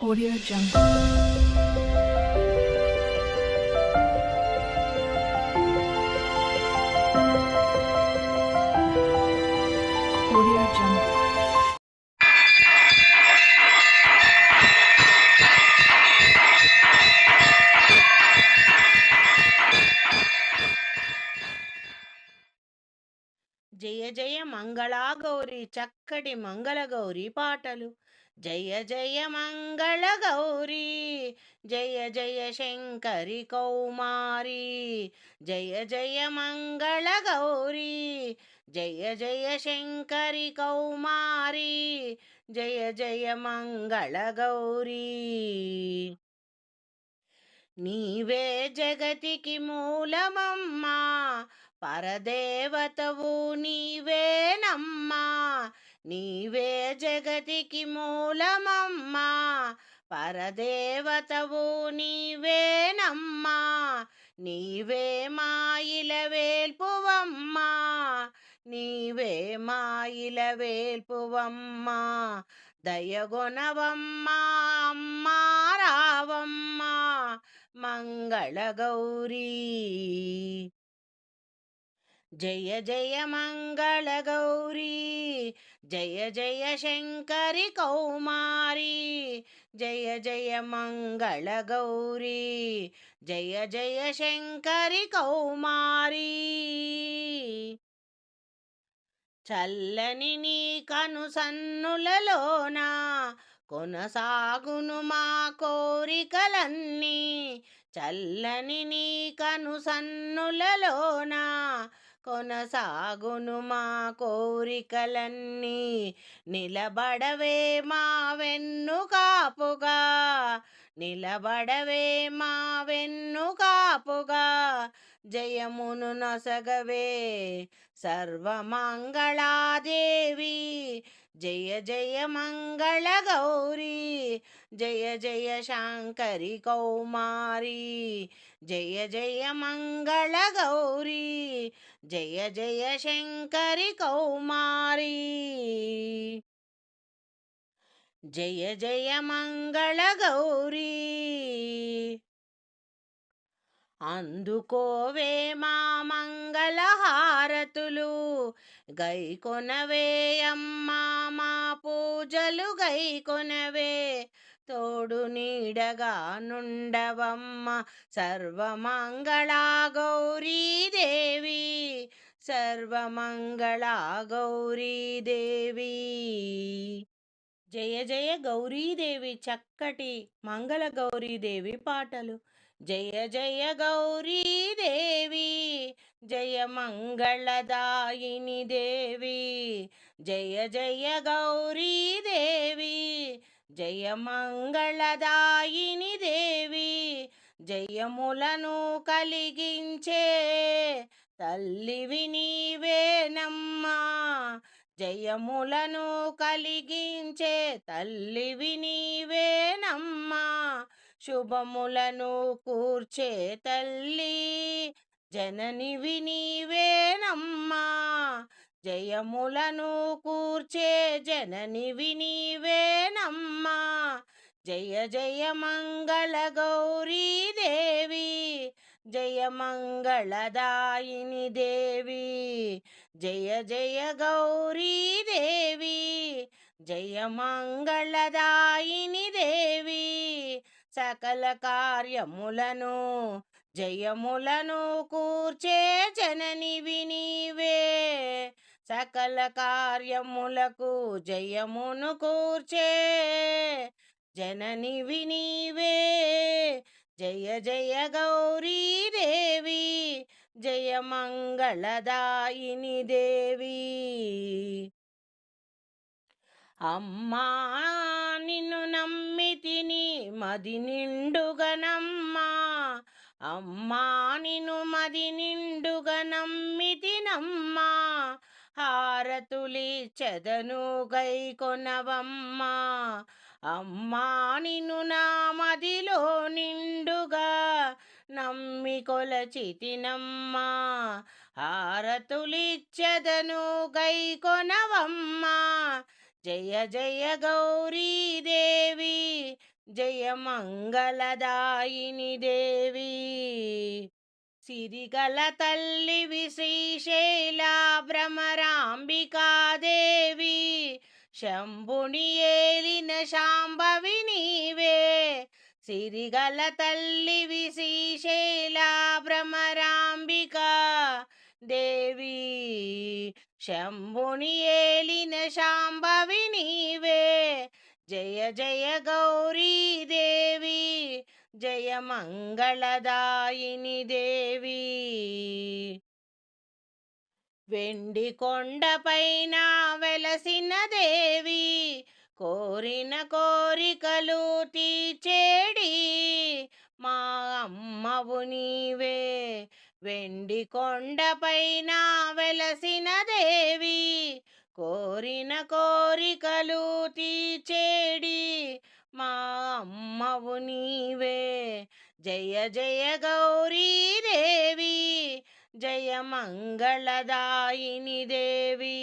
Audio Jungle. జయ జయ మంగళా గౌరీ చక్కటి మంగళగౌరీ పాటలు జయ జయ మంగళ గౌరీ జయ జయ శంకరి కౌమారి జయ జయ మంగళ గౌరీ జయ జయ శంకరి కౌమారి జయ జయ మంగళ గౌరీ. నీవే జగతికి మూలమమ్మా పరదేవతవు నీవేనమ్మా నీవే జగతికి మూలమమ్మా పరదేవతవు నీవేనమ్మా నీవే మాయిల వేల్పువమ్మా నీవే మాయిల వేల్పువమ్మా దయగొనవమ్మా అమ్మా రావమ్మా మంగళ గౌరీ. జయ జయ మంగళ గౌరీ జయ జయ శంకరి కౌమారి జయ జయ మంగళ గౌరీ జయ జయ శంకరి కౌమారి. చల్లని నీ కనుసన్నులలోన కొనసాగును మా కోరికలన్నీ. చల్లని నీ కనుసన్నులలోనా కొనసాగును మా కోరికలన్నీ. నిలబడవే మా వెన్ను కాపుగా నిలబడవే మా వెన్ను కాపుగా జయమును నొసగవే. సర్వమంగళాదేవి. జయ జయ మంగళ గౌరీ జయ జయ శాంకరి కౌమారి జయ జయ మంగళ గౌరీ జయ జయ శంకరి కౌమారి. జయ జయ మంగళ గౌరీ. అందుకోవే మా మంగళహారతులు గై కొనవే అమ్మా మా పూజలు గై కొనవే తోడు నీడగా నుండవమ్మ సర్వమంగళా గౌరీ దేవి సర్వమంగళా గౌరీ దేవి. జయ జయ గౌరీదేవి చక్కటి మంగళ గౌరీదేవి పాటలు. జయ జయ గౌరీదేవి జయ మంగళదాయిని దేవి జయ జయ గౌరీదేవి జయ మంగళదాయిని దేవి జయములను కలిగించే తల్లివి నీవేనమ్మా జయములను కలిగించే తల్లివి నీవేనమ్మా శుభములను కూర్చే తల్లి జననివి నీవేనమ్మా జయములను కూర్చే జననివి నీవేనమ్మా జయ జయ మంగళ గౌరీ దేవి జయ మంగళదాయిని దేవి జయ జయ గౌరీ దేవి జయ మంగళదాయిని దేవి సకల కార్యములను జయములను కూర్చే జననివి నీవే. సకల కార్యములకు జయమును కూర్చే జననివి నీవే. జయ జయ గౌరీ దేవి జయ మంగళదాయిని దేవి. అమ్మా నిన్ను నమ్మి తిని మది నిండుగనమ్మా అమ్మా నిన్ను మది నిండుగా నమ్మి తినమ్మా. హారతులి చెదను గై కొనవమ్మా. అమ్మా నిన్ను నా మదిలో నిండుగా నమ్మి కొలచితినమ్మా హారతులిచ్చెదను గై కొనవమ్మా. జయ జయ గౌరీదేవి జయ మంగళదాయిని దేవి. సిరిగల తల్లివి శ్రీశైల భ్రమరాంబికాదేవి శంభుని ఏలిన శాంభవి నీవే సిరిగల తల్లి శ్రీశైల భ్రమరాంబికా దేవి. శంభుని ఏలిన శాంభవి నీవే. జయ జయ గౌరీ దేవి జయ మంగళదాయిని దేవి. వెండి కొండపైన వెలసిన దేవి కోరిన కోరికలు తీచేడి మా అమ్మవు నీవే. వెండి కొండపైన వెలసిన దేవి కోరిన కోరికలు తీచేడి మా అమ్మవు నీవే జయ జయ గౌరీ దేవి జయ మంగళదాయిని దేవి.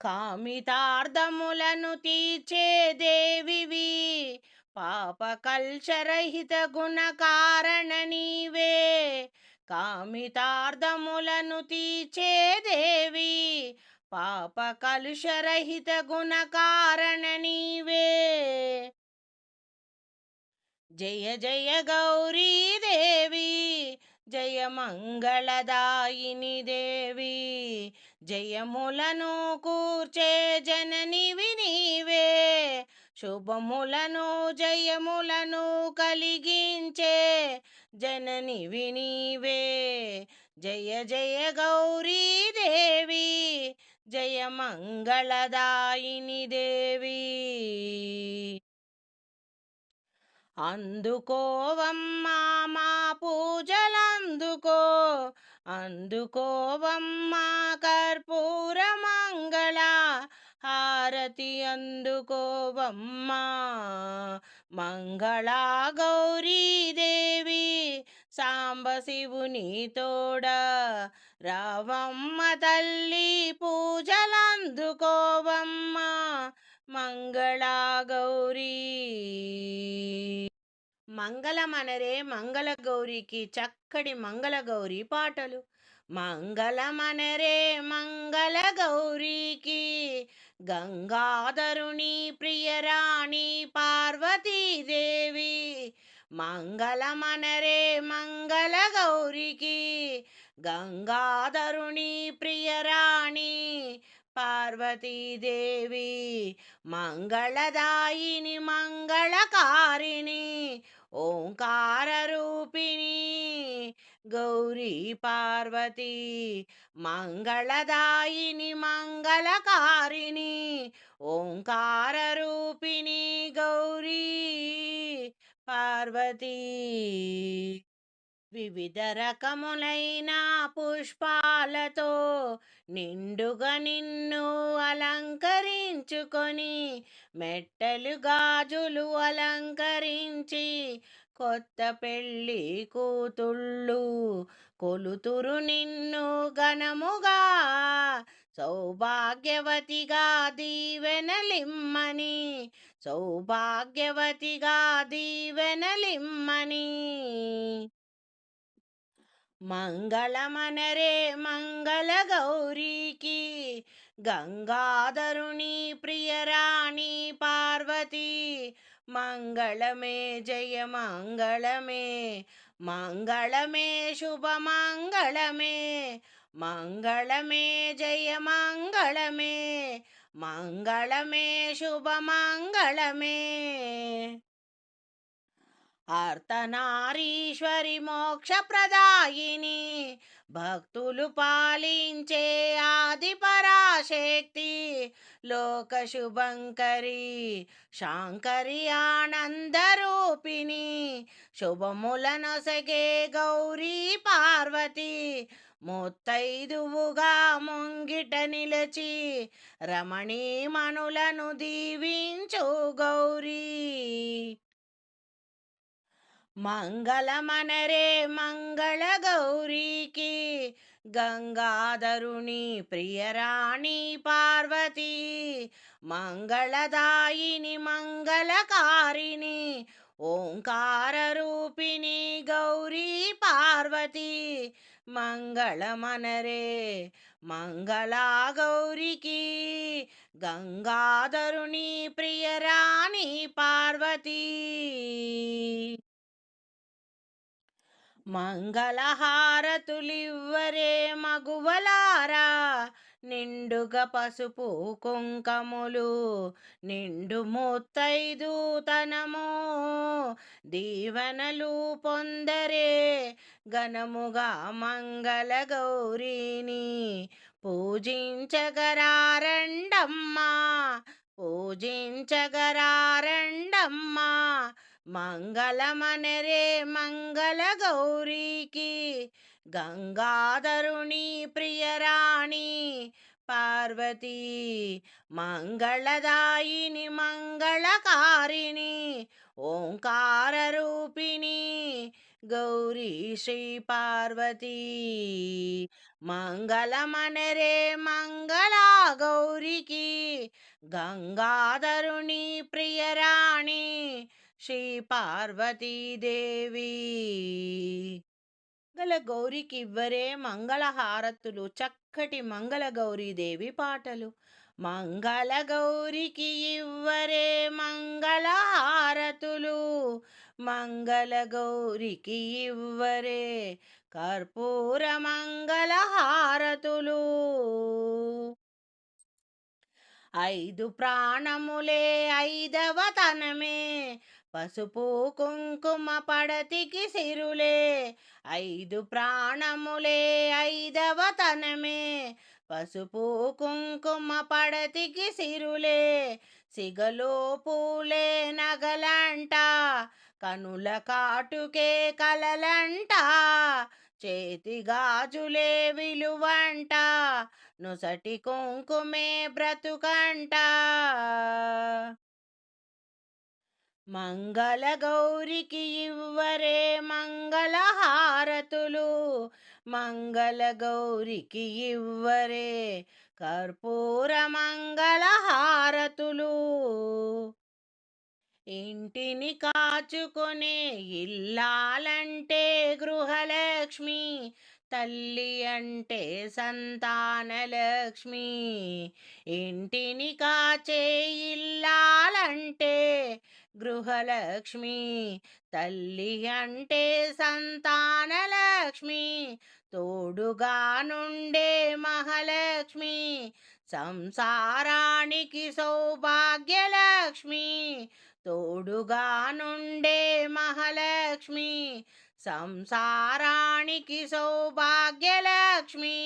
కామితార్థములను తీర్చే దేవివి పాప కల్చరహిత గుణ కారణ నీవే కామితార్థములను తీచే దేవి పాప కలుషరహిత గుణ కారణ నీవే జయ జయ గౌరీ దేవి జయ మంగళదాయిని దేవి జయములను కూర్చే జననివి నీవే. శుభములను జయములను కలిగించే జనని వినీవే. జయ జయ గౌరీ దేవి జయ మంగళదాయిని దేవి. అందుకోవమ్మా మా పూజలందుకో అందుకోవమ్మా కర్పూర మంగళ హారతి అందుకోవమ్మా. మంగళ గౌరీ దేవి సాంబ శివుని తోడ రావమ్మ తల్లి పూజలందుకోవమ్మా. మంగళ గౌరీ. మంగళమనరే మంగళ గౌరికి చక్కటి మంగళ గౌరీ పాటలు. మంగళమనరే మంగళ గౌరీకి గంగాధరుని ప్రియరాణి పార్వతీదేవి మంగళమనరే మంగళ గౌరికి గంగాధరుని ప్రియరాణి పార్వతీదేవి మంగళదాయిని మంగళకారిణి ఓంకార రూపిణి గౌరీ పార్వతి మంగళదాయిని మంగళకారిణి ఓంకార రూపిణి గౌరీ పార్వతి. వివిధ రకములైన పుష్పాలతో నిండుగా నిన్ను అలంకరించుకొని మెట్టలు గాజులు అలంకరించి కొత్త పెళ్ళి కూతుళ్ళు కొలుతురు నిన్ను ఘనముగా సౌభాగ్యవతిగా దీవెనలిమ్మని సౌభాగ్యవతిగా దీవెనలిమ్మని. మంగళమనరే మంగళ గౌరీకి గంగాధరుని ప్రియరాణి పార్వతి மங்களமே ஜெய மங்களமே. மங்களமே சுபமங்களமே மங்களமே. ஜெய மங்களமே. மங்களமே சுபமங்களமே శుభ మోక్షప్రదాయిని భక్తులు పాలించే ఆది పరాశక్తి లోక శుభంకరి శాంకరి ఆనందరూపిణి శుభములనొసగే గౌరీ పార్వతి. ముత్తైదువుగా ముంగిట నిలచి రమణీమణులను దీవించు గౌరీ. మంగళమనరే మంగళ గౌరీకి గంగాధరుని ప్రియరాణి పార్వతి మంగళదాయిని మంగళకారిణి ఓంకార రూపిణి గౌరీ పార్వతి మంగళమనరే మంగళా గౌరికి గంగాధరుని ప్రియరాణి పార్వతీ. మంగళహారతులివ్వరే మగువలారా నిండుగా పసుపు కుంకములు నిండు ముత్తైదుతనము దీవెనలు పొందరే ఘనముగా మంగళ గౌరీని పూజించగరారండమ్మా పూజించగరారండమ్మా మంగళమనరే మంగళ గౌరీకి గంగాధరుణి ప్రియరాణి పార్వతీ మంగళదాయిని మంగళకారిణి ఓంకార రూపిణి గౌరీ శ్రీ పార్వతీ. మంగళమనరే మంగళా గౌరికి గంగాధరుణి ప్రియరాణి శ్రీ పార్వతీదేవి. మంగళ గౌరికివ్వరే మంగళహారతులు చక్కటి మంగళ గౌరీదేవి పాటలు. మంగళ గౌరికి ఇవ్వరే మంగళహారతులు మంగళ గౌరికి ఇవ్వరే కర్పూర మంగళహారతులు. ఐదు ప్రాణములే ఐదవతనమే పసుపు కుంకుమ పడతికి సిరులే ఐదు ప్రాణములే ఐదవ తనమే. పసుపు కుంకుమ పడతికి సిరులే సిగలో పూలే నగలంట కనుల కాటుకే కలలంట చేతి గాజులే విలువంట నుసటి కుంకుమే బ్రతుకంట. మంగళ గౌరికి ఇవ్వరే మంగళహారతులు. మంగళ గౌరికి ఇవ్వరే కర్పూర మంగళహారతులు. ఇంటిని కాచుకునే ఇల్లాలంటే గృహలక్ష్మి తల్లి అంటే సంతానలక్ష్మి. ఇంటిని కాచే ఇల్లాలంటే గృహలక్ష్మి తల్లి అంటే సంతానలక్ష్మి తోడుగా నుండే మహాలక్ష్మి సంసారానికి సౌభాగ్యలక్ష్మి తోడుగా నుండే మహాలక్ష్మి సంసారానికి సౌభాగ్యలక్ష్మి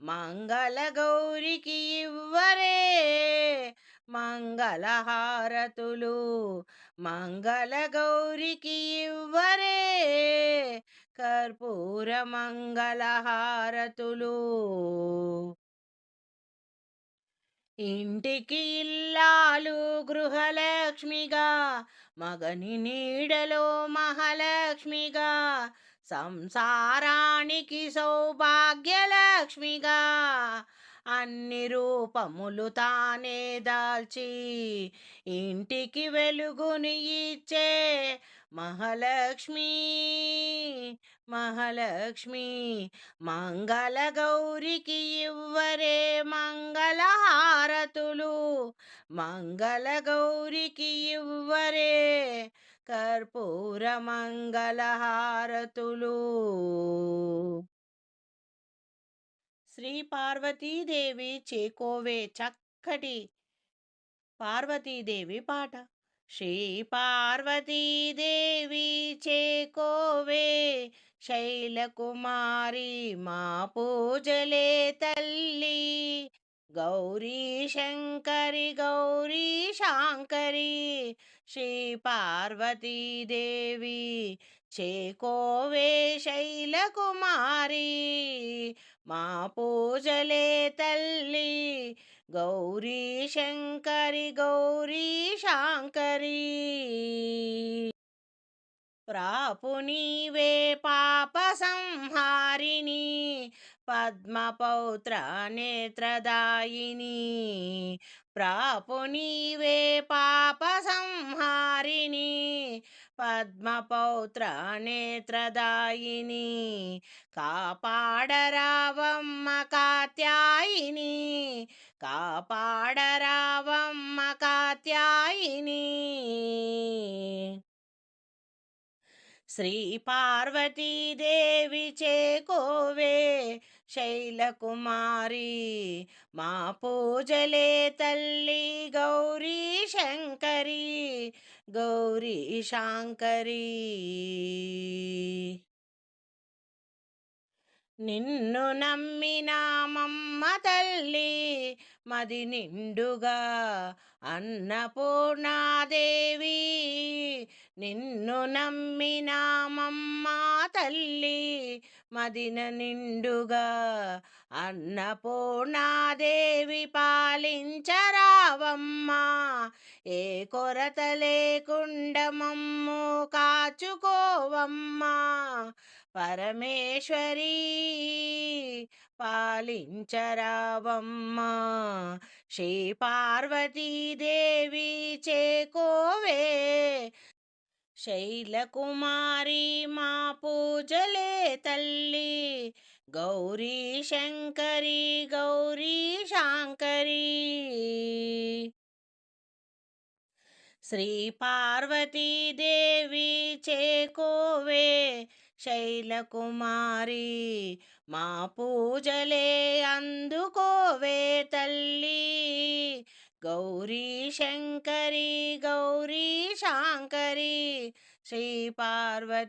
మంగళ గౌరికి ఇవ్వరే. మంగళహారతులు మంగళ గౌరికి ఇవ్వరే. కర్పూర మంగళహారతులు. ఇంటికి ఇల్లాలు గృహలక్ష్మిగా మగని నీడలో మహాలక్ష్మిగా సంసారానికి సౌభాగ్యలక్ష్మిగా. అన్ని రూపములు తానే దాల్చి ఇంటికి వెలుగుని ఇచ్చే మహాలక్ష్మి మహాలక్ష్మి మంగళ గౌరికి ఇవ్వరే మంగళహారతులు మంగళ గౌరికి ఇవ్వరే కర్పూర మంగళహారతులు. శ్రీ పార్వతీదేవి చేకోవే చక్కటి పార్వతీదేవి పాట. శ్రీ పార్వతీదేవి చేకోవే శైలకుమారి మా పూజలే తల్లి. గౌరీ శంకరి గౌరీ శాంకరి శ్రీ పార్వతీదేవి చేకోవే శైలకుమారి మా పూజలే తల్లి గౌరీ శంకరి గౌరీ శాంకరి. ప్రాపు నీవే పాప సంహారిణి పద్మపౌత్ర నేత్రదాయిని. ప్రాపు నీవే పాప సంహారిణి పద్మపౌత్ర నేత్రదాయిని కాపాడరావమ్మ కాత్యాయిని కాపాడరావమ్మ కాత్యాయిని. శ్రీ పార్వతీదేవి చేకోవే శైలకుమారి మా పూజలే తల్లి గౌరీ శంకరి గౌరీ శాంకరి నిన్ను నమ్మినామమ్మ తల్లి మది నిండుగా అన్నపూర్ణాదేవి. నిన్ను నమ్మినామమ్మ తల్లి మదిన నిండుగా అన్నపూర్ణాదేవి పాలించరావమ్మా. ఏ కొరత లేకుండా మమ్ము కాచుకోవమ్మా. పరమేశ్వరీ పాలించరావమ్మా శ్రీ పార్వతీదేవి చేకోవే. శైలకుమారి మా పూజలే తల్లి. గౌరీ శంకరి గౌరీ శాంకరి. శ్రీ పార్వతీదేవి చేకోవే. శైలకుమారి మా పూజలే అందుకోవే తల్లి. గౌరీ శంకరి గౌరీ శాంకరి శ్రీ పార్వతీదేవి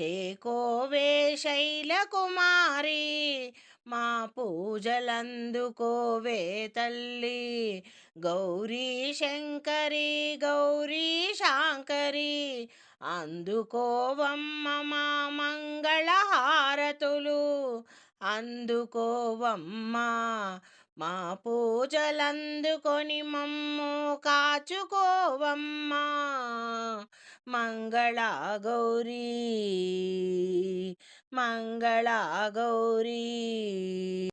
చేకోవే శైలకుమారి మా పూజలందుకోవే తల్లి. గౌరీ శంకరి గౌరీ శాంకరి అందుకోవమ్మ మా మంగళహారతులు అందుకోవమ్మ మా పూజలందుకొని మమ్ము కాచుకోవమ్మా. మంగళ గౌరీ మంగళ గౌరీ.